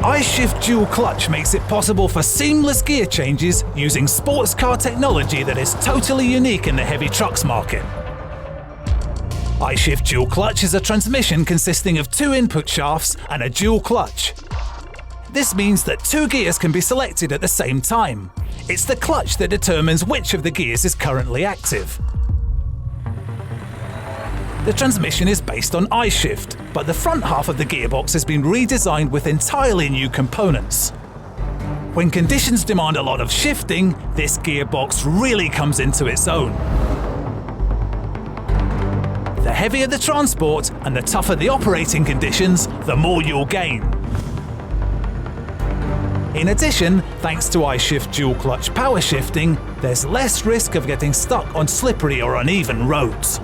iShift Dual Clutch makes it possible for seamless gear changes using sports car technology that is totally unique in the heavy trucks market. iShift Dual Clutch is a transmission consisting of two input shafts and a dual clutch. This means that two gears can be selected at the same time. It's the clutch that determines which of the gears is currently active. The transmission is based on iShift, but the front half of the gearbox has been redesigned with entirely new components. When conditions demand a lot of shifting, this gearbox really comes into its own. The heavier the transport and the tougher the operating conditions, the more you'll gain. In addition, thanks to iShift dual clutch power shifting, there's less risk of getting stuck on slippery or uneven roads.